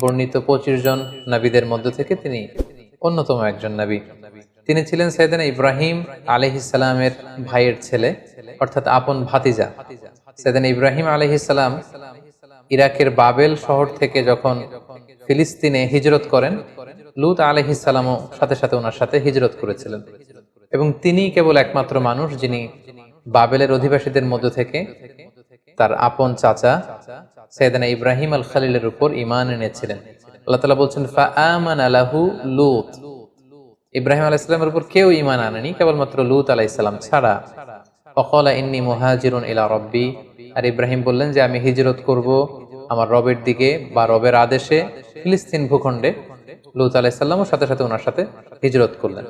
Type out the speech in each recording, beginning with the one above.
বর্ণিত পঁচিশ জন মধ্য থেকে তিনি অন্যতম একজন নাবী। তিনি ছিলেন ইব্রাহিম আলহিসের ভাইয়ের ছেলে, অর্থাৎ আপন ভাতিজা। সৈয়দানা ইব্রাহিম আলহিসাম ইরাকের বাবেল শহর থেকে যখন ফিলিস্তিনে হিজরত করেন, লুত আলহিসামও সাথে সাথে ওনার সাথে হিজরত করেছিলেন। এবং তিনি কেবল একমাত্র মানুষ যিনি বাবেলের অধিবাসীদের মধ্য থেকে তার আপন চাচা সৈয়দানা ইব্রাহিম আল খালিলের উপর ইমান এনেছিলেন। আল্লাহ তালা বলছেন, ফাআমান আলাহু লুত। ইব্রাহিম আলাহ ইসলামের উপর কেউ ইমান আনেনি, কেবলমাত্র লুত আলাহ ইসলাম ছাড়া। অকলা ইন্নি মুহাজিরুন ইলা রব্বি। আর ইব্রাহিম বললেন যে, আমি হিজরত করব আমার রবের দিকে বা রবের আদেশে ফিলিস্তিন ভূখণ্ডে। লুত আলাইসাল্লামও সাথে সাথে ওনার সাথে হিজরত করলেন।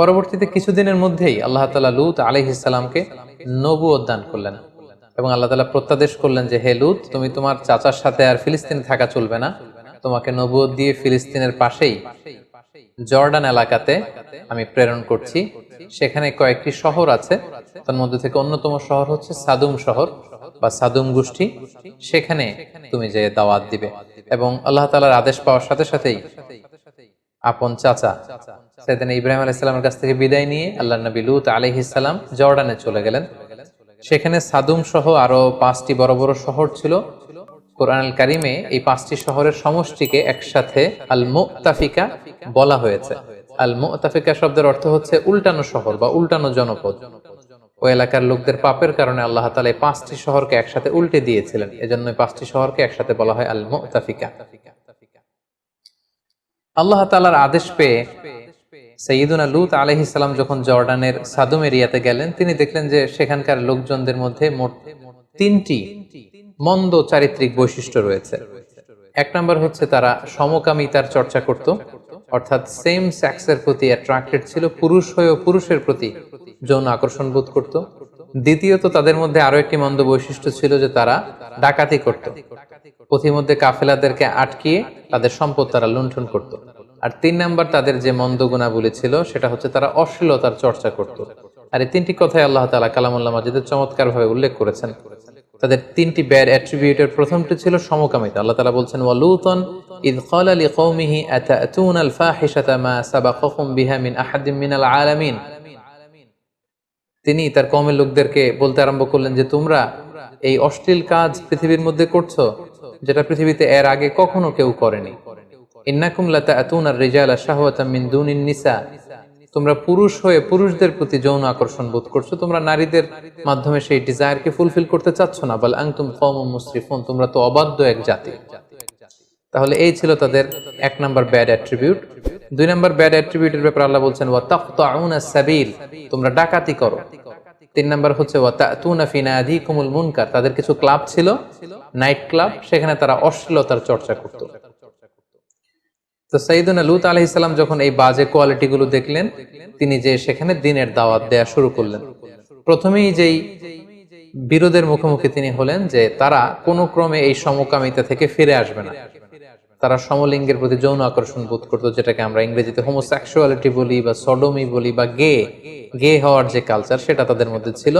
পরবর্তীতে কিছুদিনের মধ্যেই আল্লাহ তালা লুত আলহিসামকে নবু দান করলেন এবং আল্লাহ তালা প্রত্যাদেশ করলেন যে, হে লুত, তুমি তোমার চাচার সাথে আর ফিলিস্তিনে থাকা চলবে না। তোমাকে নবুয় দিয়ে ফিলিস্তিনের পাশেই জর্ডান এলাকাতে আমি প্রেরণ করছি। সেখানে কয়েকটি শহর আছে। তার মধ্যে থেকে অন্যতম শহর হচ্ছে সাদুম শহর বা সাদুম গোষ্ঠী। সেখানে তুমি যে দাওয়াত দিবে এবং আল্লাহ তালার আদেশ পাওয়ার সাথে সাথেই আপন চাচা। সেদিন ইব্রাহিম আলাইসালামের কাছ থেকে বিদায় নিয়ে আল্লাহ নবী লুত আলহিসাল্লাম জর্ডানে চলে গেলেন। সেখানে সাদুম সহ আরও পাঁচটি বড় বড় শহর ছিল। কোরআন কারিমে এই পাঁচটি শহরের সমষ্টিকে একসাথে আল মুতাফিকা বলা হয়েছে। আল মুতাফিকা শব্দের অর্থ হচ্ছে উল্টানো শহর বা উল্টানো জনপদ। ওই এলাকার লোকদের পাপের কারণে আল্লাহ তালা পাঁচটি শহরকে একসাথে উল্টে দিয়েছিলেন। এজন্য পাঁচটি শহরকে একসাথে বলা হয় আল মুতাফিকা আল্লাহ তালার আদেশ পেয়ে সৈয়দুনা লুত আলহিসাম যখন জর্ডানের সাদুম এরিয়াতে গেলেন, তিনি দেখলেন যে সেখানকার লোকজনদের মধ্যে মোট তিনটি মন্দ চারিত্রিক বৈশিষ্ট্য রয়েছে। এক নম্বর হচ্ছে তারা সমকামিতার চর্চা করত, অর্থাৎ সেম সেক্সের প্রতি অ্যাট্রাক্টেড ছিল, পুরুষ হয়েও পুরুষের প্রতি যৌন আকর্ষণ বোধ করত। দ্বিতীয়ত তাদের মধ্যে আরও একটি মন্দ বৈশিষ্ট্য ছিল যে তারা ডাকাতি করত। পথিমধ্যে কাফেলাদেরকে আটকিয়ে তাদের সম্পদ তারা লুণ্ঠন করত। আর তিন নাম্বার তাদের যে মন্দ গুণাবলী ছিল, সেটা হচ্ছে তারা অশ্লীলতার চর্চা করত। আর এই তিনটি কথাই আল্লাহ তালা কালামুল্লাহ মাজিদের চমৎকার ভাবে উল্লেখ করেছেন। তাদের তিনটি ব্যাড অ্যাট্রিবিউটের প্রথমটি ছিল সমকামিতা। আল্লাহ তালা বলছেন ওয়ালুতন ইদ ক্বালা লিকৌমিহি আতাতুনা আল ফাহিশাতা মা সাবাকাকুম বিহা আহাদিম মিনাল আলামিন। তিনি তার কমের লোকদেরকে বলতে আরম্ভ করলেন যে, তোমরা এই অশ্লীল কাজ পৃথিবীর মধ্যে করছ, যেটা পৃথিবীতে এর আগে কখনো কেউ করেনি। তোমরা পুরুষ হয়ে পুরুষদের প্রতি যৌন আকর্ষণ বোধ করছ, তোমরা নারীদের মাধ্যমে সেই ডিজায়ারকে ফুলফিল করতে চাচ্ছ না। বল আংতুম কওমুম মুসরিফুন তোমরা তো অবাধ্য এক জাতি। তাহলে এই ছিল তাদের এক নাম্বার ব্যাড অ্যাট্রিবিউট দুই নাম্বার ব্যাড অ্যাট্রিবিউটের ব্যাপারে আল্লাহ বলছেন ওয়া তাকতাউনা সাবিল, তোমরা ডাকাতি করো। তিন নাম্বার হচ্ছে ওয়া তাতুনা ফি নাদিকুমুল মুনকার। তাদের কিছু ক্লাব ছিল নাইট ক্লাব সেখানে তারা অশ্লীলতার চর্চা করত। তো সঈদুনা লুত আলহ ইসলাম যখন এই বাজে কোয়ালিটি গুলো দেখলেন, তিনি যে সেখানে দিনের দাওয়াত দেয়া শুরু করলেন। প্রথমেই যেই বিরোধের মুখোমুখি তিনি হলেন যে তারা কোনো ক্রমে এই সমকামিতা থেকে ফিরে আসবে না। তারা সমলিঙ্গের প্রতি যৌন আকর্ষণ বোধ করতো, যেটাকে আমরা ইংরেজিতে হোমোসেক্সুয়ালিটি বলি বা সডোমি বলি বা গে গে হওয়ার যে কালচার সেটা তাদের মধ্যে ছিল।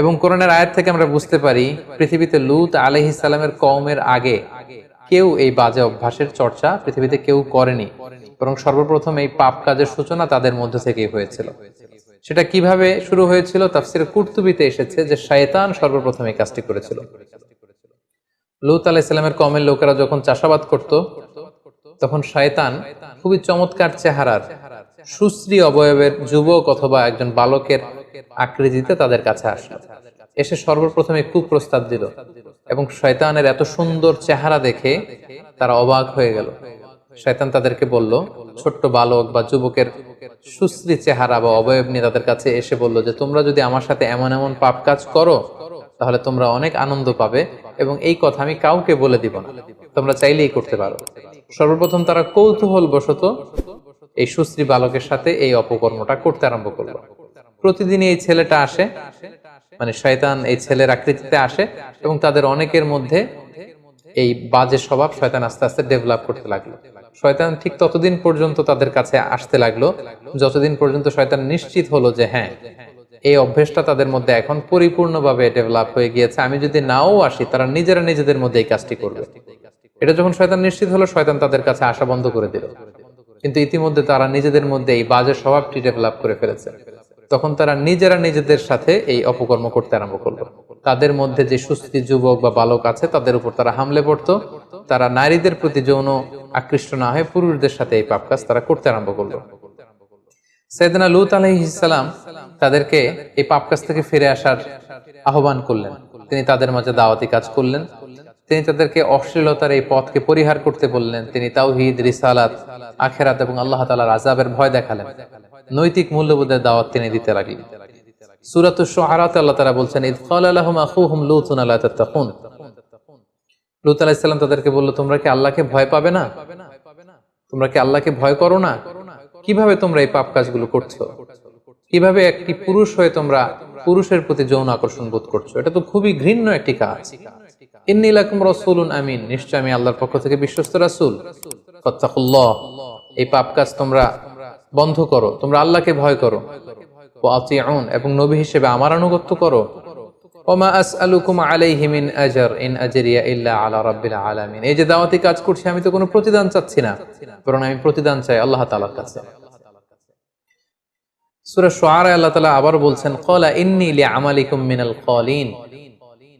এবং কোরআনের আয়াত থেকে আমরা বুঝতে পারি, পৃথিবীতে লুত আলহি সালামের কওমের আগে কেউ এই বাজে অভ্যাসের চর্চা পৃথিবীতে কেউ করেনি। বরং সর্বপ্রথম এই পাপ কাজের সূচনা তাদের মধ্যে থেকেই হয়েছিল। সেটা কীভাবে শুরু হয়েছিল, তাফসির কুর্তুবিতে এসেছে যে শয়তান সর্বপ্রথম এই কাজটি করেছিল। লুত আলাহ ইসলামের কমের লোকেরা যখন চাষাবাদ করত, তখন শয়তান খুবই চমৎকার চেহারার, সুশ্রী অবয়বের যুবক অথবা একজন বালকের আকৃতিতে তাদের কাছে আসলো এসে সর্বপ্রথমে কুপ্রস্তাব দিল এবং শয়তানের এত সুন্দর চেহারা দেখে তারা অবাক হয়ে গেল। শয়তান তাদেরকে বলল, ছোট্ট বালক বা যুবকের সুশ্রী চেহারা বা অবয়ব নিয়ে তাদের কাছে এসে বলল যে, তোমরা যদি আমার সাথে এমন এমন পাপ কাজ করো, তাহলে তোমরা অনেক আনন্দ পাবে এবং এই কথা আমি কাউকে বলে দিব না। তোমরা চাইলেই করতে পারো। সর্বপ্রথম তারা কৌতূহল বশত এই সুশ্রী বালকের সাথে এই অপকর্মটা করতে আরম্ভ করল। প্রতিদিন এই ছেলেটা আসে মানে শয়তান এই ছেলের আকৃতিতে আসে এবং তাদের অনেকের মধ্যে এই বাজে স্বভাব শয়তান আস্তে আস্তে ডেভেলপ করতে লাগল। শয়তান ঠিক ততদিন পর্যন্ত তাদের কাছে আসতে লাগল, যতদিন পর্যন্ত শয়তান নিশ্চিত হলো যে হ্যাঁ এই অভ্যেসটা তাদের মধ্যে এখন পরিপূর্ণভাবে ডেভেলপ হয়ে গিয়েছে। আমি যদি নাও আসি, তারা নিজেরা নিজেদের মধ্যে এই কাজটি করবে। এটা যখন শয়তান নিশ্চিত হলো, শয়তান তাদের কাছে আসা বন্ধ করে দিল। কিন্তু ইতিমধ্যে তারা নিজেদের মধ্যে এই বাজে স্বভাবটি ডেভেলপ করে ফেলেছে। তখন তারা নিজেরা নিজেদের সাথে এই অপকর্ম করতে আরম্ভ করল। তাদের মধ্যে যে সুস্থি যুবক বা বালক আছে, তাদের উপর তারা হামলে পড়তো। তারা নারীদের প্রতি যৌন আকৃষ্ট না হয়ে পুরুষদের সাথে এই পাপ কাজ তারা করতে আরম্ভ করল। সৈয়দনা লুত আলহিসাম তাদেরকে এই পাপ কাজ থেকে ফিরে আসার আহ্বান করলেন। তিনি তাদের মাঝে দাওয়াতি কাজ করলেন। তিনি তাদেরকে অশ্লীলতার এই পথকে পরিহার করতে বললেন। তিনি তাওহিদ, রিসালাত, আখেরাত এবং আল্লাহ তালার আজাবের ভয় দেখালেন। নৈতিক মূল্যবোধের দাওয়াত তিনি দিতে লাগলেন। সুরাত সোহারাত আল্লাহ তারা বলছেন ইদফাল আল্লাহ তাদেরকে বলল, তোমরা কি আল্লাহকে ভয় পাবে না? তোমরা কি আল্লাহকে ভয় করো না? কীভাবে তোমরা এই পাপ কাজগুলো করছ? কীভাবে একটি পুরুষ হয়ে তোমরা পুরুষের প্রতি যৌন আকর্ষণ বোধ করছ। এটা তো খুবই ঘৃণ্য একটি কাজ। রসুলুন আমিন। নিশ্চয় আমি আল্লাহর পক্ষ থেকে বিশ্বস্ত রাসূল। এই পাপ কাজ তোমরা বন্ধ করো। তোমরা আল্লাহকে ভয় করো। এবং নবী হিসেবে আমার আনুগত্য করো। ওমা আসআলুকুম আলাইহি মিন আজর ইন আজরিয়া ইল্লা আলা রাব্বিল আলামিন। এই যে দাওয়াতি কাজ করছি, আমি তো কোনো প্রতিদান চাচ্ছি না। বরং আমি প্রতিদান চাই আল্লাহ তাআলার কাছে। সূরা শুআরা আল্লাহ তাআলা আবার বলছেন ক্বালা ইন্নী লিআমালিকুম মিনাল ক্বালিন।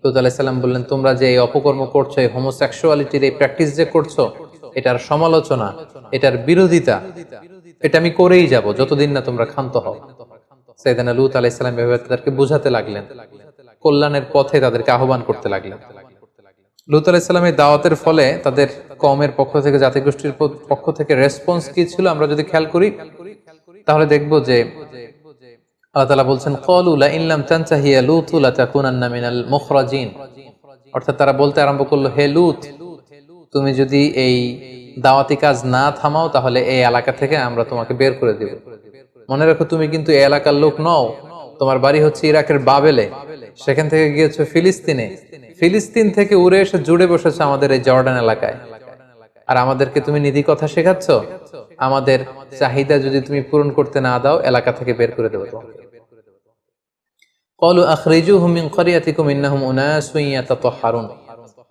লুত আলাইহিস সালাম বললেন, তোমরা যে এই অপকর্ম করছ, এই হোমোসেক্সুয়ালিটির এই প্র্যাকটিস যে করছ, এটার সমালোচনা, এটার বিরোধিতা, এটা আমি করেই যাব যতদিন না তোমরা ক্ষান্ত হও। সাইদানা লুত আলাইহিস সালাম এভাবে তাদেরকে বোঝাতে লাগলেন, কল্যাণের পথে তাদেরকে আহ্বান করতে লাগলেন। লুত আলাইসাল্লামের দাওয়াতের ফলে তাদের কমের পক্ষ থেকে, জাতিগোষ্ঠীর পক্ষ থেকে রেসপন্স কি ছিল আমরা যদি খেয়াল করি তাহলে দেখব যে আল্লাহ তালা বলছেন কলুলা ইনলাম মিনাল মুখরাজিন। অর্থাৎ তারা বলতে আরম্ভ করল, হে তুমি যদি এই দাওয়াতি কাজ না থামাও, তাহলে এই এলাকা থেকে আমরা তোমাকে বের করে দেব। মনে রাখো, তুমি কিন্তু এলাকার লোক নও। তোমার বাড়ি হচ্ছে ইরাকের বাবেলে। সেখান থেকে গিয়েছো ফিলিস্তিনে। ফিলিস্তিন থেকে উড়ে এসে জুড়ে বসেছে আমাদের এই জর্ডান এলাকায়। আর আমাদেরকে তুমি নিধি কথা শেখাচ্ছ? আমাদের চাহিদা যদি তুমি পূরণ করতে না দাও, এলাকা থেকে বের করে দেবো। কলু ইয়াতাতাহহারুন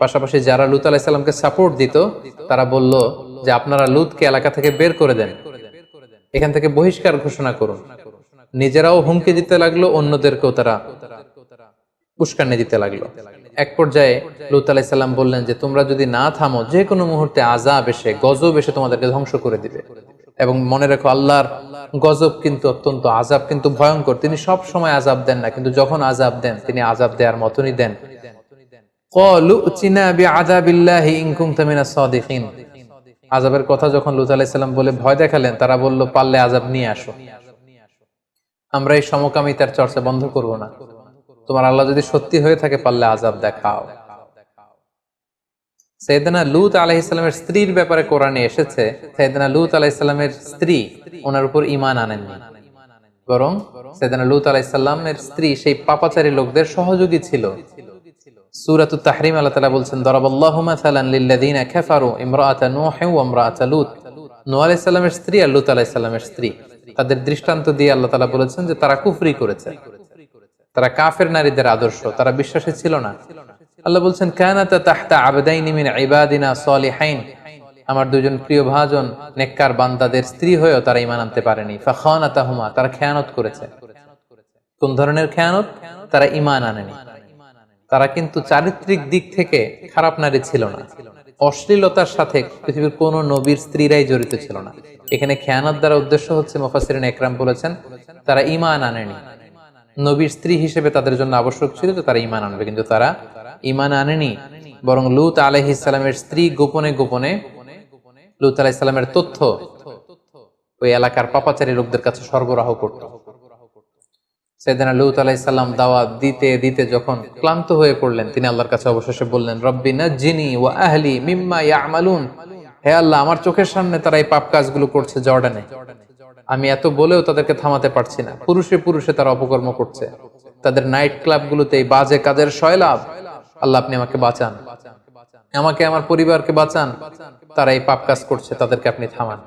পাশাপাশি যারা লুত সাপোর্ট দিত, তারা বলল যে আপনারা লুতকে এলাকা থেকে বের করে দেন। এখান থেকে বহিষ্কার ঘোষণা করুন। নিজেরাও হুমকি দিতে লাগল, অন্যদেরকেও তারা উস্কানি দিতে লাগল। এক পর্যায়ে লুত আলাইসাল্লাম বললেন যে, তোমরা যদি না থামো যে কোনো মুহূর্তে আজাব এসে, গজব এসে তোমাদেরকে ধ্বংস করে দিবে। এবং মনে রেখো, আল্লাহর গজব কিন্তু অত্যন্ত আজাব কিন্তু ভয়ঙ্কর। তিনি সব সময় আজাব দেন না, কিন্তু যখন আজাব দেন, তিনি আজাব দেওয়ার মতনই দেন। আজাবের কথা যখন লুত আলাইসাল্লাম বলে ভয় দেখালেন, তারা বলল, পারলে আজাব নিয়ে আসো। আমরা এই সমকামিতার চর্চা বন্ধ করব না। তোমার আল্লাহ যদি সত্যি হয়ে থাকে, পারলে আজাব দেখাও। সৈয়দনা লুত আলাহ ইসলামের স্ত্রীর ব্যাপারে কোরআনে এসেছে সৈয়দনা লুত আলাহ ইসলামের স্ত্রী ওনার উপর ইমান আনেননি। বরং সৈয়দনা লুত আলাহ ইসলামের স্ত্রী সেই পাপাচারী লোকদের সহযোগী ছিল। তাদের দৃষ্টান্ত দিয়ে আল্লাহ বলেছেন যে তারা কুফরি করেছে। তারা কাফের নারীদের আদর্শ, তারা বিশ্বাসী ছিল না। আল্লাহ বলছেন কানাতা তাহতা আবদাইনি ইবাদিনা সালিহাইন। আমার দুজন প্রিয় ভাজন, নেককার বান্দাদের স্ত্রী হয়েও তারা ইমান আনতে পারেনি। ফাখানাতাহুমা, তারা খেয়ানত করেছে। কোন ধরনের খেয়ানত? তারা ইমান আনেনি। তারা কিন্তু চারিত্রিক দিক থেকে খারাপ নারী ছিল না। অশ্লীলতার সাথে পৃথিবীর কোন নবীর স্ত্রীরাই জড়িত ছিল না। এখানে খেয়ানত দ্বারা উদ্দেশ্য হচ্ছে মুফাসসিরিন একরাম বলেছেন, তারা ইমান আনেনি। নবীর স্ত্রী হিসেবে তাদের জন্য আবশ্যক ছিল যে তারা ইমান আনবে, কিন্তু তারা ইমান আনেনি। বরং লুত আলহ ইসলামের স্ত্রী গোপনে গোপনে লুত আলাহ ইসলামের তথ্য ওই এলাকার পাপাচারী লোকদের কাছে সরবরাহ করত। সেদিন লুত আলাহ ইসলাম দিতে দিতে যখন ক্লান্ত হয়ে পড়লেন, তিনি আল্লাহর কাছে অবশেষে বললেন, রব্বি না জিনি ও আহলি মিম্মা ইয়ামালুন। হে আল্লাহ, আমার চোখের সামনে তারা এই পাপ কাজগুলো করছে জর্ডানে। আমি এত বলেও তাদেরকে থামাতে পারছি না। পুরুষে পুরুষে তারা অপকর্ম করছে। তাদের নাইট ক্লাবগুলোতে এই বাজে কাজের শয়লাভ আল্লাহ আপনি আমাকে বাঁচান। আমাকে, আমার পরিবারকে বাঁচান। তারা এই পাপ কাজ করছে, তাদেরকে আপনি থামান।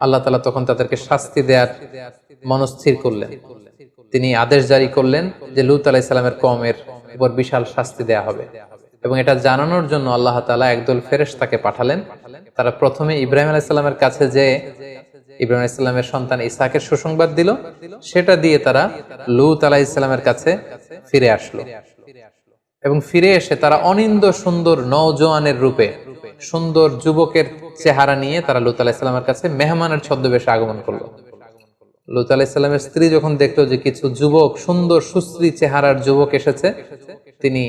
আল্লাহ তালা তখন তাদেরকে শাস্তি দেওয়ার মনস্থির করলেন। তিনি আদেশ জারি করলেন যে লুত আলাহ ইসলামের কমের উপর বিশাল শাস্তি দেয়া হবে। এবং এটা জানানোর জন্য আল্লাহ তালা একদল ফেরেশ তাকে পাঠালেন। তারা প্রথমে ইব্রাহিম আলাইসাল্লামের কাছে যে ইব্রাহিম ইসলামের সন্তান ইসাকের সুসংবাদ দিল। সেটা দিয়ে তারা লুত আলাহ ইসলামের কাছে ফিরে আসলো। এবং ফিরে এসে তারা অনিন্দ সুন্দর নওজোয়ানের রূপে সুন্দর যুবকের চেহারা নিয়ে তারা লুত আলাহ ইসলামের কাছে মেহমানের ছদ্মবেশে আগমন করল। লুত আলাহ ইসলামের স্ত্রী যখন দেখল যে কিছু যুবক, সুন্দর, সুশ্রী চেহারার যুবক এসেছে, তিনি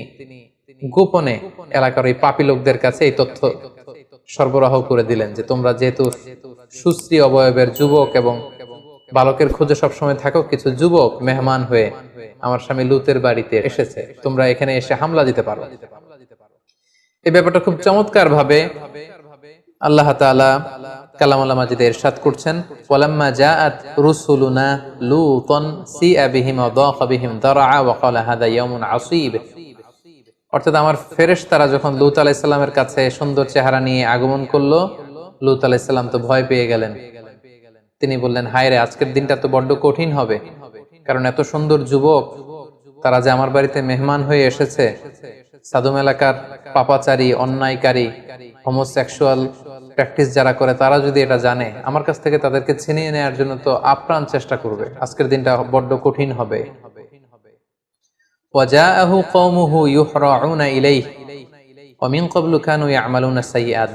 গোপনে এলাকার ওই পাপি লোকদের কাছে এই তথ্য সরবরাহ করে দিলেন যে তোমরা যেহেতু সুশ্রী অবয়বের যুবক এবং বালকের খোঁজে সবসময় থাকো, কিছু যুবক মেহমান হয়ে আমার স্বামী লুতের বাড়িতে এসেছে। তোমরা এখানে এসে হামলা দিতে পারো। এই ব্যাপারটা খুব চমৎকার ভাবে আল্লাহ তাআলা কালামুল্লাহ মাজিদে ইরশাদ করছেন। ওয়ালাম্মা জাআত রুসুলুনা লুতন সিআ বিহিম ওয়া দাqa বিহিম ওয়া ক্বালা হাদা ইয়াউমুন আসীব। অর্থাৎ আমার ফেরেশতারা যখন লুত আলাইহিস সালামের কাছে সুন্দর চেহারা নিয়ে আগমন করল, লুত আলাইহিস সালাম তো ভয় পেয়ে গেলেন। তিনি বললেন, হায় রে, আজকের দিনটা তো বড্ড কঠিন হবে। কারণ এত সুন্দর যুবক, তারা যে আমার বাড়িতে মেহমান হয়ে এসেছে। সাদুম এলাকার পাপাচারী, অন্যায়কারী হোমোসেক্সুয়াল প্র্যাকটিস যারা করে, তারা যদি এটা জানে, আমার কাছ থেকে তাদেরকে ছিনিয়ে নেওয়ার জন্য তো আপ্রাণ চেষ্টা করবে। আজকের দিনটা বড্ড কঠিন হবে। ওয়াজাআহু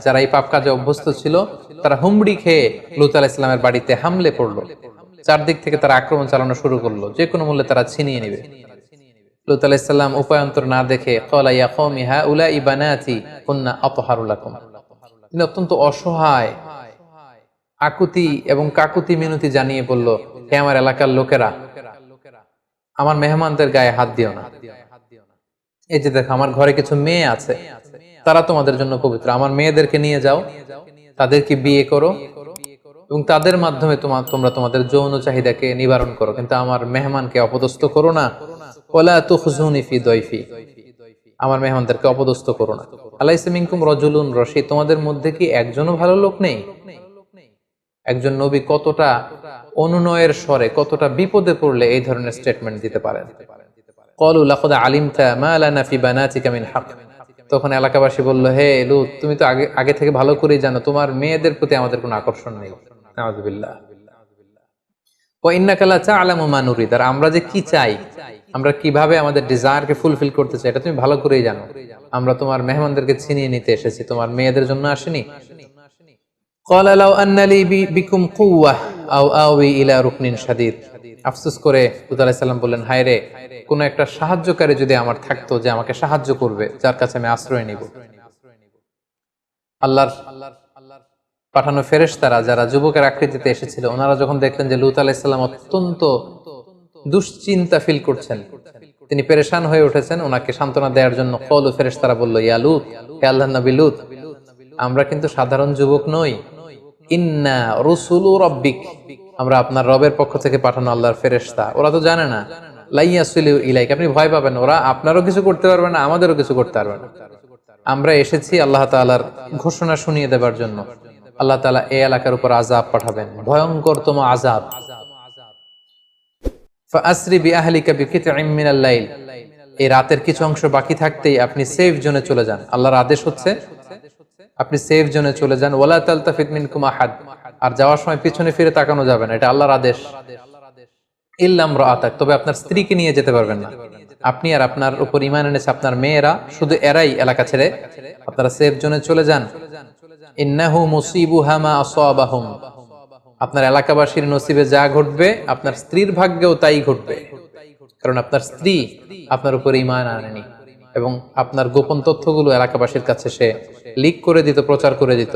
যারা এই পাপ কাজে অভ্যস্ত ছিল, তারা হুমড়ি খেয়ে লুত বাড়িতে হামলে চারদিক থেকে তারা আক্রমণ চালানো শুরু যে কোনো মূল্যে তারা ছিনিয়ে নেবে। লুত উপায়ন্তর না দেখে কলা ইয়া কওমি হা উলা তিনি অত্যন্ত অসহায়, আকুতি এবং কাকুতি মিনতি জানিয়ে বলল, হে আমার এলাকার লোকেরা আমার মেহমানদের গায়ে হাত দিও না। এই যে দেখো, আমার ঘরে কিছু মেয়ে আছে। তারা তোমাদের জন্য পবিত্র। আমার মেয়েদেরকে নিয়ে যাও। তাদেরকে বিয়ে করো। এবং তাদের মাধ্যমে তোমার তোমরা তোমাদের যৌন চাহিদাকে নিবারণ করো। কিন্তু আমার মেহমানকে অপদস্থ করো না। আমার মেহমানদেরকে অপদস্থ করো না। আলাইসা মিনকুম রজুলুন রশি তোমাদের মধ্যে কি একজনও ভালো লোক নেই? একজন নবী কতটা অনুনয়ের স্বরে, কতটা বিপদে পড়লে এই ধরনের স্টেটমেন্ট দিতে পারেন? তখন এলাকাবাসী বলল, হে তুমি তো আগে আগে থেকে ভালো করেই জানো, তোমার মেয়েদের প্রতি আমাদের কোনো আকর্ষণ নেই। আর আমরা যে কি চাই, আমরা কীভাবে আমাদের ফুলফিল করতে চাই, এটা তুমি ভালো করেই জানো। আমরা তোমার মেহমানদেরকে ছিনিয়ে নিতে এসেছি, তোমার মেয়েদের জন্য আসেনি। কল আলাউ আন্নালি বিকুম কুয়াহ আও আউই ইলা রুকনিন সাদিদ আফসোস করে হুদ আলাইসাল্লাম বললেন, হায় রে, কোনো একটা সাহায্যকারী যদি আমার থাকতো যে আমাকে সাহায্য করবে, যার কাছে আমি আশ্রয় নিব? আল্লাহর পাঠানো ফেরেস তারা যারা যুবকের আকৃতিতে এসেছিল, ওনারা যখন দেখলেন যে লুত আলাইসাল্লাম অত্যন্ত দুশ্চিন্তা ফিল করছেন, তিনি পেরেশান হয়ে উঠেছেন, ওনাকে সান্ত্বনা দেওয়ার জন্য কল ও ফেরেস তারা বলল ইয়ালুত আল্লাহ নবী লুত, আমরা কিন্তু সাধারণ যুবক নই ইন্না রুসুলু রব্বিক আমরা আপনার রবের পক্ষ থেকে পাঠানো আল্লাহর ফেরেশতা। ওরা তো জানে না। লাইয়া সুলু ইলাইক আপনি ভয় পাবেন। ওরা আপনারও কিছু করতে পারবে না, আমাদেরও কিছু করতে পারবে না। আমরা এসেছি আল্লাহ তাআলার ঘোষণা শুনিয়ে দেবার জন্য। আল্লাহ তাআলা এই এলাকার উপর আযাব পাঠাবেন। ভয়ঙ্করতম লাইল এই রাতের কিছু অংশ বাকি থাকতেই আপনি সেফ জোনে চলে যান। আল্লাহর আদেশ হচ্ছে আপনি সেফ জোনে চলে যান। ওয়ালা তালতাফিত মিনকুম আহাদ। আর যাওয়ার সময় পিছনে ফিরে তাকানো যাবে না। এটা আল্লাহর আদেশ। ইল্লাম রাআতাক তবে আপনার স্ত্রীকে নিয়ে যেতে পারবেন না। আপনি আর আপনার উপর ইমান এনেছে আপনার মেয়েরা, শুধু এরাই এলাকা ছেড়ে আপনারা সেফ জোনে চলে যান। ইন্নাহু মুসিবুহা মা আসাবাহুম। আপনার এলাকাবাসীর নসিবে যা ঘটবে, আপনার স্ত্রীর ভাগ্যেও তাই ঘটবে। কারণ আপনার স্ত্রী আপনার উপর ইমান আনেনি। এবং আপনার গোপন তথ্যগুলো এলাকাবাসীর কাছে সে লিক করে দিত, প্রচার করে দিত।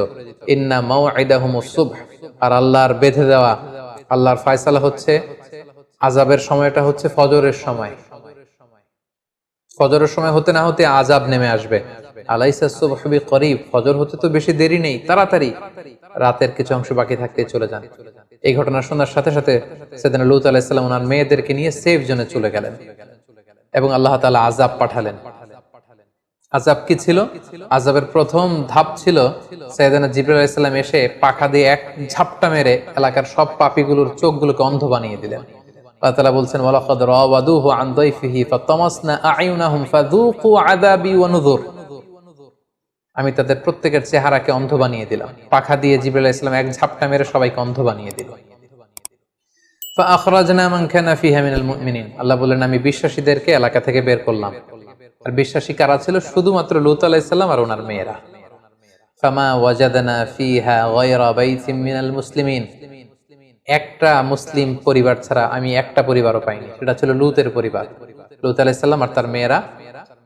ইন্না মাও আইদাহুম সুবহ আর আল্লাহর বেঁধে দেওয়া, আল্লাহর ফয়সালা হচ্ছে আজাবের সময়টা হচ্ছে ফজরের সময়। ফজরের সময় হতে না হতে আজাব নেমে আসবে। আলাইসা সুবহ ফজর হতে তো বেশি দেরি নেই, তাড়াতাড়ি। রাতের কিছু অংশ বাকি থাকতে চলে যান। এই ঘটনা শোনার সাথে সাথে সেদিন লুত আলাইসাল্লাম ওনার মেয়েদেরকে নিয়ে সেফ জোনে চলে গেলেন এবং আল্লাহ আজাব পাঠালেন। আজাব কি ছিল আজাবের প্রথম ধাপ ছিল সৈয়দানা জিবরাল আলাইসাল্লাম এসে পাখা দিয়ে এক ঝাপটা মেরে এলাকার সব পাপিগুলোর চোখগুলোকে অন্ধ বানিয়ে দিলেন আল্লাহ তাআলা বলছেন ওয়ালাকাদ রাওয়াদুহু আন দাইফিহি ফাতামাসনা আ'য়ুনাহুম ফাযুকু আযাবি ওয়া নুযুর আমি তাদের প্রত্যেকের চেহারাকে অন্ধ বানিয়ে দিলাম পাখা দিয়ে জিবরাল আলাইহিস সালাম এক ঝাপটা মেরে সবাইকে অন্ধ বানিয়ে দিল فأخرجنا من كان فيها من المؤمنين আল্লাহ বললেন আমি বিশ্বাসীদেরকে এলাকা থেকে বের করলাম আর বিশ্বাসী কারা ছিল? শুধুমাত্র লুত আলাইহিস সালাম আর ওনার মেয়েরা। একটা মুসলিম পরিবার ছাড়া আমি একটা পরিবারও পাইনি। সেটা ছিল লুতের পরিবার। লুত আলাইহিস সালাম আর তার মেয়েরা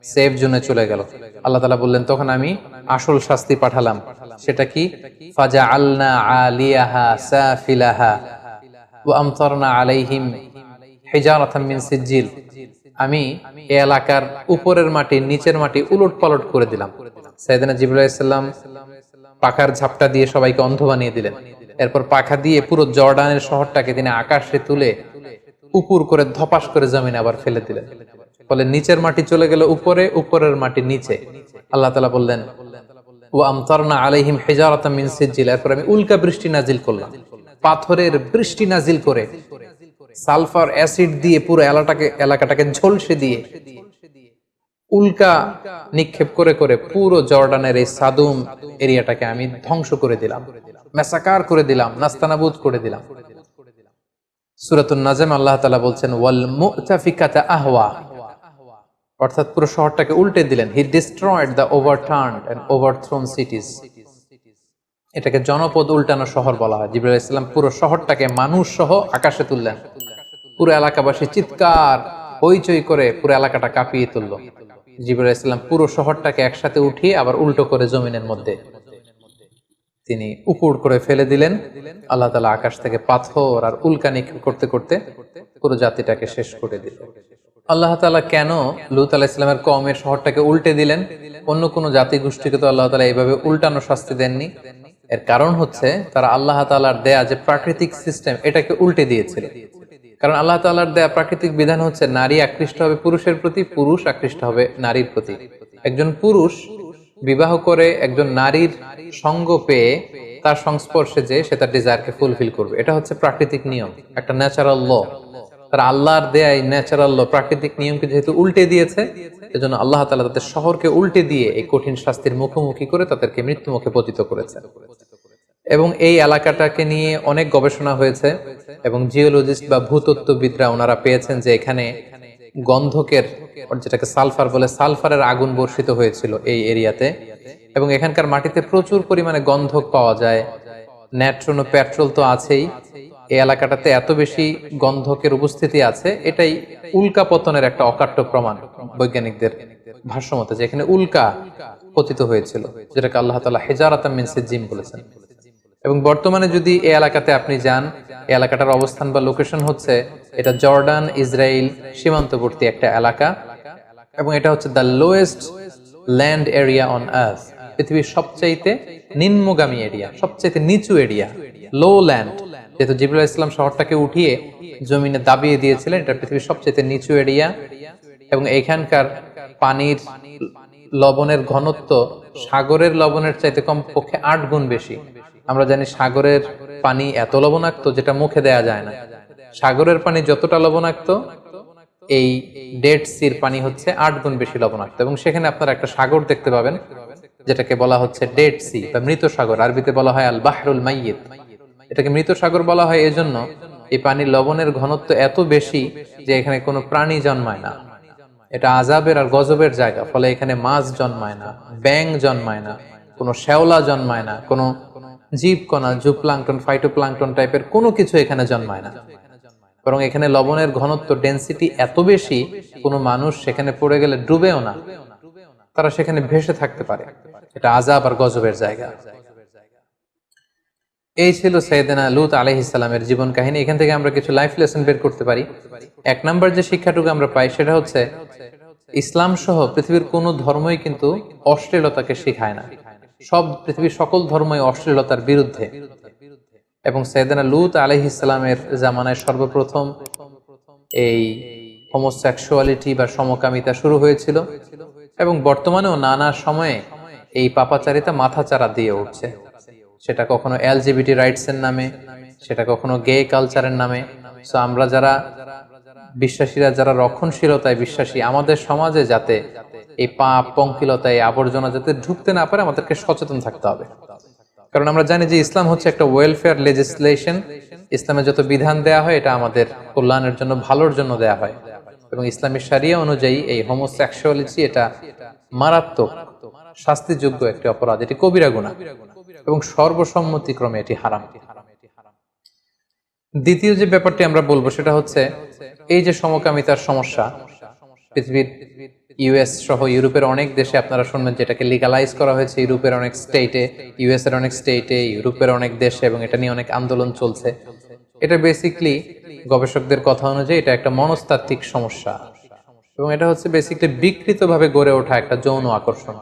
সেফ জোনে চলে গেল। আল্লাহ তাআলা বললেন, তখন আমি আসল শাস্তি পাঠালাম। সেটা কি? ফাজা আলিয়াহা সাফিলাহা আলাইহিম সিজিল আমি এই এলাকার উপরের মাটি, নিচের মাটি উলট পালট করে দিলাম। সাইদানা জিবুল ইসলাম পাখার ঝাপটা দিয়ে সবাইকে অন্ধ বানিয়ে দিলেন। এরপর পাখা দিয়ে পুরো জর্ডানের শহরটাকে তিনি আকাশে তুলে উপর করে ধপাস করে জমিনে আবার ফেলে দিলেন। ফলে নিচের মাটি চলে গেল উপরে, উপরের মাটি নিচে। আল্লাহ তালা বললেন ও আমতারনা আলাইহিম হেজারতাম মিন সিজিল এরপর আমি উল্কা বৃষ্টি নাজিল করলাম। পাথরের বৃষ্টি নাজিল করে সালফার অ্যাসিড দিয়ে পুরো এলাকাটাকে এলাকাটাকে ঝলসে দিয়ে উল্কা নিক্ষেপ করে করে পুরো জর্ডানের এই সাদুম এরিয়াটাকে আমি ধ্বংস করে দিলাম। মেসাকার করে দিলাম, নাস্তানাবুদ করে দিলাম। সুরাতুন নাজম আল্লাহ তাআলা বলছেন, ওয়াল মুতাফিকাতা আহওয়া। অর্থাৎ পুরো শহরটাকে উল্টে দিলেন। He destroyed the overturned and overthrown cities এটাকে জনপদ উল্টানো শহর বলা হয়। জিবরাইল ইসলাম পুরো শহরটাকে মানুষ সহ আকাশে তুললেন। পুরো এলাকাবাসী চিৎকার, হইচই করে পুরো এলাকাটা কাঁপিয়ে তুলল। জিবরাইল ইসলাম পুরো শহরটাকে একসাথে উঠিয়ে আবার উল্টো করে জমিনের মধ্যে তিনি উপর করে ফেলে দিলেন। আল্লাহ তালা আকাশ থেকে পাথর আর উল্কা নিক্ষেপ করতে করতে পুরো জাতিটাকে শেষ করে দিল আল্লাহ তালা কেন লুত আলাহ ইসলামের কমের শহরটাকে উল্টে দিলেন? অন্য কোনো জাতি গোষ্ঠীকে তো আল্লাহ তালা এইভাবে উল্টানো শাস্তি দেননি। এর কারণ হচ্ছে তারা আল্লাহ তালার দেয়া যে প্রাকৃতিক সিস্টেম এটাকে উল্টে দিয়েছিল। কারণ আল্লাহ তালার দেয়া প্রাকৃতিক বিধান হচ্ছে নারী আকৃষ্ট হবে, পুরুষের প্রতি পুরুষ আকৃষ্ট হবে নারীর প্রতি। একজন পুরুষ বিবাহ করে একজন নারীর সঙ্গ পেয়ে তার সংস্পর্শে যে সে তার ডিজায়ারকে ফুলফিল করবে। এটা হচ্ছে প্রাকৃতিক নিয়ম, একটা ন্যাচারাল ল তার আল্লাহর দেয়া ন্যাচারাল ল প্রাকৃতিক নিয়মকে যেহেতু উল্টে দিয়েছে, এজন্য আল্লাহ তালা তাদের শহরকে উল্টে দিয়ে এই কঠিন শাস্তির মুখোমুখি করে তাদেরকে মৃত্যু মুখে পতিত করেছে। এবং এই এলাকাটাকে নিয়ে অনেক গবেষণা হয়েছে এবং জিওলজিস্ট বা ভূতত্ত্ববিদরা ওনারা পেয়েছেন যে এখানে গন্ধকের যেটাকে সালফার বলে, সালফারের আগুন বর্ষিত হয়েছিল এই এরিয়াতে। এবং এখানকার মাটিতে প্রচুর পরিমাণে গন্ধক পাওয়া যায়। ন্যাট্রন ও পেট্রোল তো আছেই। এই এলাকাটাতে এত বেশি গন্ধকের উপস্থিতি আছে, এটাই উল্কা পতনের একটা অকাট্য প্রমাণ বৈজ্ঞানিকদের ভাষ্যমতে, যে এখানে উল্কা পতিত হয়েছিল, যেটাকে আল্লাহ তালা হেজারাতাম জিম বলেছেন। এবং বর্তমানে যদি এই এলাকাতে আপনি যান এলাকাটার অবস্থান বা লোকেশন হচ্ছে এটা জর্ডান ইসরায়েল সীমান্তবর্তী একটা এলাকা এবং এটা হচ্ছে the lowest land area on earth পৃথিবীর সবচাইতে নিম্নগামী এরিয়া সবচাইতে নিচু এরিয়া লো ল্যান্ড যেহেতু জিবুল ইসলাম শহরটাকে উঠিয়ে জমিনে দাবিয়ে দিয়েছিলেন, এটা পৃথিবীর সবচাইতে নিচু এরিয়া এবং এখানকার পানির লবণের ঘনত্ব সাগরের লবণের চাইতে কমপক্ষে আট গুণ বেশি। আমরা জানি সাগরের পানি এত লবণাক্ত যেটা মুখে দেয়া যায় না। সাগরের পানি যতটা লবণাক্ত, এই ডেড সির পানি হচ্ছে আট গুণ বেশি লবণাক্ত। এবং সেখানে আপনারা একটা সাগর দেখতে পাবেন, যেটাকে বলা হচ্ছে ডেড সি বা মৃত সাগর। আরবিতে বলা হয় আল বাহরুল মাইয়িত। এটাকে মৃত সাগর বলা হয় এজন্য এই পানির লবণের ঘনত্ব এত বেশি যে এখানে কোনো প্রাণী জন্মায় না। এটা আজাবের আর গজবের জায়গা, ফলে এখানে মাছ জন্মায় না ব্যাং জন্মায় না, কোনো শ্যাওলা জন্মায় না, কোনো জীবকণা জুপ্লাংটন ফাইটোপ্লাংটন টাইপের কোনো কিছু এখানে জন্মায় না। বরং এখানে লবণের ঘনত্ব ডেন্সিটি এত বেশি, কোনো মানুষ সেখানে পড়ে গেলে ডুবেও না। তারা সেখানে ভেসে থাকতে পারে। এটা আজাব আর গজবের জায়গা। এই ছিল সৈয়দনা লুত আলহ ইসলামের জীবন কাহিনী। এখান থেকে আমরা কিছু লাইফ লেসন বের করতে পারি। এক নম্বর যে শিক্ষাটুকু আমরা পাই, সেটা হচ্ছে, ইসলাম সহ পৃথিবীর কোনো ধর্মই কিন্তু অশ্লীলতাকে শিখায় না। সব পৃথিবীর সকল ধর্মই অশ্লীলতার বিরুদ্ধে। এবং সৈয়দনা লুত আলহ ইসলামের জামানায় সর্বপ্রথম এই হোমোসেক্সুয়ালিটি বা সমকামিতা শুরু হয়েছিল এবং বর্তমানেও নানা সময়ে এই পাপাচারিতা মাথাচাড়া দিয়ে উঠছে। সেটা কখনো এলজিবিটি রাইটস এর নামে, সেটা কখনো গে কালচারের নামে। সো আমরা যারা বিশ্বাসীরা, যারা রক্ষণশীলতায় বিশ্বাসী, আমাদের সমাজে যাতে এই পাপ পঙ্কিলতায় আবর্জনা যাতে ঢুকতে না পারে, আমাদেরকে সচেতন থাকতে হবে। কারণ আমরা জানি যে ইসলাম হচ্ছে একটা ওয়েলফেয়ার লেজিসলেশন ইসলামে যত বিধান দেয়া হয়, এটা আমাদের কল্যাণের জন্য, ভালোর জন্য দেয়া হয়। এবং ইসলামী সারিয়া অনুযায়ী এই হোমোসেক্সুয়ালিটি এটা মারাত্মক, শাস্তিযোগ্য একটি অপরাধ। এটি কবিরা গুণা। এবং সর্বসম্মতিক্রমে এটি হারাম। দ্বিতীয় যে ব্যাপারটি আমরা বলব, সেটা হচ্ছে এই যে সমকামিতার সমস্যা, পৃথিবীর ইউএস সহ ইউরোপের অনেক দেশে আপনারা শুনবেন যেটাকে লিগালাইজ করা হয়েছে, ইউরোপের অনেক স্টেটে ইউএস এর অনেক স্টেটে ইউরোপের অনেক দেশে এবং এটা নিয়ে অনেক আন্দোলন চলছে। এটা বেসিকলি গবেষকদের কথা অনুযায়ী এটা একটা মনস্তাত্ত্বিক সমস্যা এবং এটা হচ্ছে বেসিকলি বিকৃতভাবে গড়ে ওঠা একটা যৌন আকর্ষণ।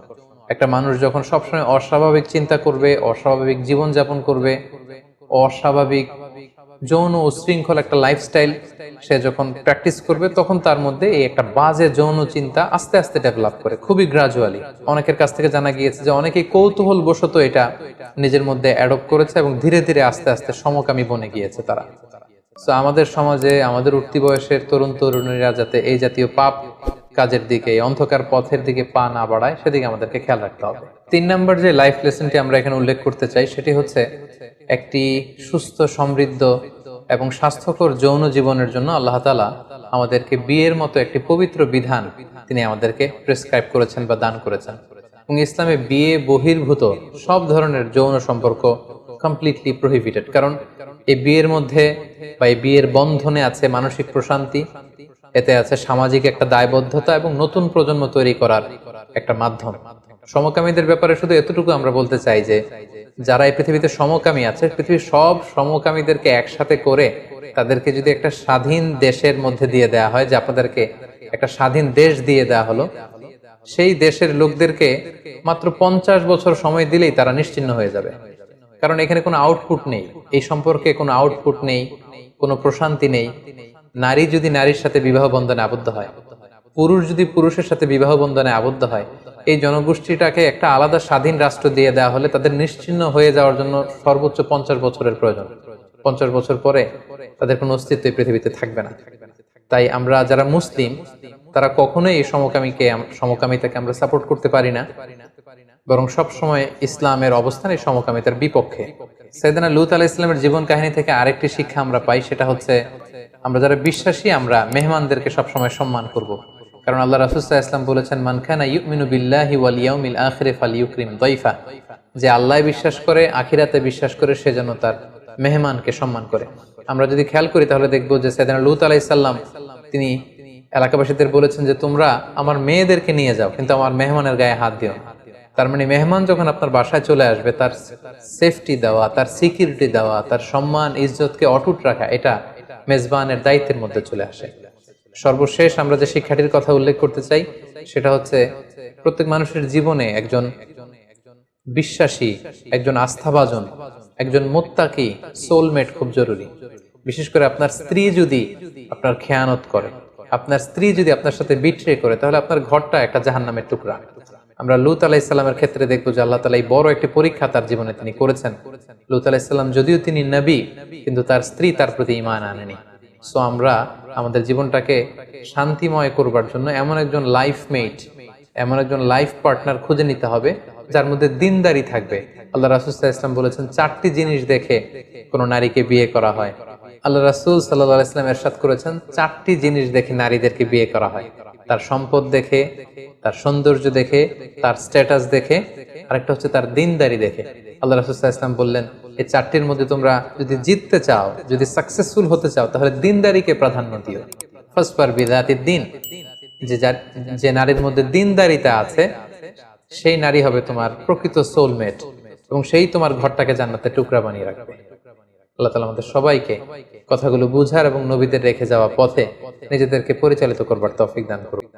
একটা মানুষ যখন সবসময় অস্বাভাবিক চিন্তা করবে, অস্বাভাবিক জীবনযাপন করবে, অস্বাভাবিক যৌন উশৃঙ্খল একটা লাইফস্টাইল সে যখন প্র্যাকটিস করবে, তখন তার মধ্যে এই একটা বাজে যৌন চিন্তা আস্তে আস্তে ডেভেলপ করে, খুবই গ্রাজুয়ালি অনেকের কাছ থেকে জানা গিয়েছে যে অনেকেই কৌতূহল বশত এটা নিজের মধ্যে অ্যাডপ্ট করেছে এবং ধীরে ধীরে আস্তে আস্তে সমকামী বনে গিয়েছে তারা। তো আমাদের সমাজে, আমাদের উঠতি বয়সের তরুণ তরুণীরা যাতে এই জাতীয় পাপ কাজের দিকে অন্ধকার পথের দিকে পা না বাড়ায়, সেদিকে আমাদেরকে খেয়াল রাখতে হবে। তিন নম্বর যে লাইফ লেসনটি আমরা এখানে উল্লেখ করতে চাই, সেটি হচ্ছে একটি সুস্থ, সমৃদ্ধ এবং স্বাস্থ্যকর যৌন জীবনের জন্য আল্লাহ তালা আমাদেরকে বিয়ের মতো একটি পবিত্র বিধান তিনি আমাদেরকে প্রেসক্রাইব করেছেন বা দান করেছেন। এবং ইসলামে বিয়ে, বহির্ভূত সব ধরনের যৌন সম্পর্ক কমপ্লিটলি প্রহিবিটেড কারণ এই বিয়ের মধ্যে বা এই বিয়ের বন্ধনে আছে মানসিক প্রশান্তি, এতে আছে সামাজিক একটা দায়বদ্ধতা এবং নতুন প্রজন্ম তৈরি করার একটা মাধ্যম। সমকামীদের ব্যাপারে শুধু এতটুকু আমরা বলতে চাই যে, যারা এই পৃথিবীতে সমকামী আছে, পৃথিবীর সব সমকামীদেরকে একসাথে করে তাদেরকে যদি একটা স্বাধীন দেশের মধ্যে দিয়ে দেয়া হয়, যে আপনাদেরকে একটা স্বাধীন দেশ দিয়ে দেয়া হলো, সেই দেশের লোকদেরকে মাত্র পঞ্চাশ বছর সময় দিলেই তারা নিশ্চিন্ন হয়ে যাবে। কারণ এখানে কোনো আউটপুট নেই। এই সম্পর্কে কোনো আউটপুট নেই, কোনো প্রশান্তি নেই। নারী যদি নারীর সাথে বিবাহ বন্ধনে আবদ্ধ হয়, পুরুষ যদি পুরুষের সাথে বিবাহ বন্ধনে আবদ্ধ হয় এই জনগোষ্ঠীটাকে একটা আলাদা স্বাধীন রাষ্ট্র দিয়ে দেওয়া হলে তাদের নিশ্চিন্ন হয়ে যাওয়ার জন্য সর্বোচ্চ পঞ্চাশ বছরের প্রয়োজন। পঞ্চাশ বছর পরে তাদের কোনো অস্তিত্ব পৃথিবীতে থাকবে না। তাই আমরা যারা মুসলিম, তারা কখনোই এই সমকামীকে, সমকামিতাকে আমরা সাপোর্ট করতে পারি না। বরং সব সময় ইসলামের অবস্থান এই সমকামিতার বিপক্ষে। সৈদানা লুত আলাহ ইসলামের জীবন কাহিনী থেকে আরেকটি শিক্ষা আমরা পাই, সেটা হচ্ছে আমরা যারা বিশ্বাসী, আমরা মেহমানদেরকে সবসময় সম্মান করব। কারণ আল্লাহ রাসুসাহ ইসলাম বলেছেন মানখানা ইউমিনু বিল্লাহি ওয়াল ইয়াউমিল আখিরে ফাল ইউক্রিম দইফা। যে আল্লাহ বিশ্বাস করে, আখিরাতে বিশ্বাস করে, সে যেন তার মেহমানকে সম্মান করে। আমরা যদি খেয়াল করি, তাহলে দেখব যে সৈদানা লুত আলাইসাল্লাম তিনি এলাকাবাসীদের বলেছেন যে, তোমরা আমার মেয়েদেরকে নিয়ে যাও, কিন্তু আমার মেহমানের গায়ে হাত দিও। তার মানে মেহমান যখন আপনার বাসায় চলে আসবে, তার সেফটি দেওয়া, তার সিকিউরিটি দেওয়া, তার সম্মান, ইজ্জতকে অটুট রাখা, এটা মেজবানের দায়িত্বের মধ্যে চলে আসে। সর্বশেষ আমরা যে শিক্ষাটির কথা উল্লেখ করতে চাই, সেটা হচ্ছে প্রত্যেক মানুষের জীবনে একজন বিশ্বাসী, একজন আস্থাভাজন, একজন মোত্তাকি সোলমেট খুব জরুরি। বিশেষ করে আপনার স্ত্রী যদি আপনার খেয়ানত করে, আপনার স্ত্রী যদি আপনার সাথে বিট্রে করে, তাহলে আপনার ঘরটা একটা জাহান্নামের টুকরা। আমরা লুত আলাইসাল্লামের ক্ষেত্রে দেখব যে আল্লাহ তালা এই বড় একটি পরীক্ষা তার জীবনে তিনি করেছেন। লুত আলাইসাল্লাম যদিও তিনি নবী, কিন্তু তার স্ত্রী তার প্রতি ইমান আনেনি। সো আমরা আমাদের জীবনটাকে শান্তিময় করবার জন্য এমন একজন লাইফ মেট এমন একজন লাইফ পার্টনার খুঁজে নিতে হবে, যার মধ্যে দিনদারি থাকবে। আল্লাহ রাসুল্লাহ ইসলাম বলেছেন, চারটি জিনিস দেখে কোনো নারীকে বিয়ে করা হয়। আল্লাহ রাসুল সাল্লাহ ইসলাম এরশাদ করেছেন, চারটি জিনিস দেখে নারীদেরকে বিয়ে করা হয়। তার সম্পদ দেখে, তার সৌন্দর্য দেখে, তার স্ট্যাটাস দেখে, আরেকটা হচ্ছে তার দিনদারি দেখে। আল্লাহ রাসুল্লাহ ইসলাম বললেন এই চারটির মধ্যে তোমরা যদি জিততে চাও, যদি সাকসেসফুল হতে চাও, তাহলে দিনদারিকে প্রাধান্য দিও। ফার্স্ট পার বিদাতির দিন। যে যার, যে নারীর মধ্যে দিনদারিতা আছে, সেই নারী হবে তোমার প্রকৃত সোলমেট এবং সেই তোমার ঘরটাকে জান্নাতে টুকরা বানিয়ে রাখবে। আল্লাহ তালা আমাদের সবাইকে কথাগুলো বুঝার এবং নবীদের রেখে যাওয়া পথে নিজেদেরকে পরিচালিত করবার তৌফিক দান করুন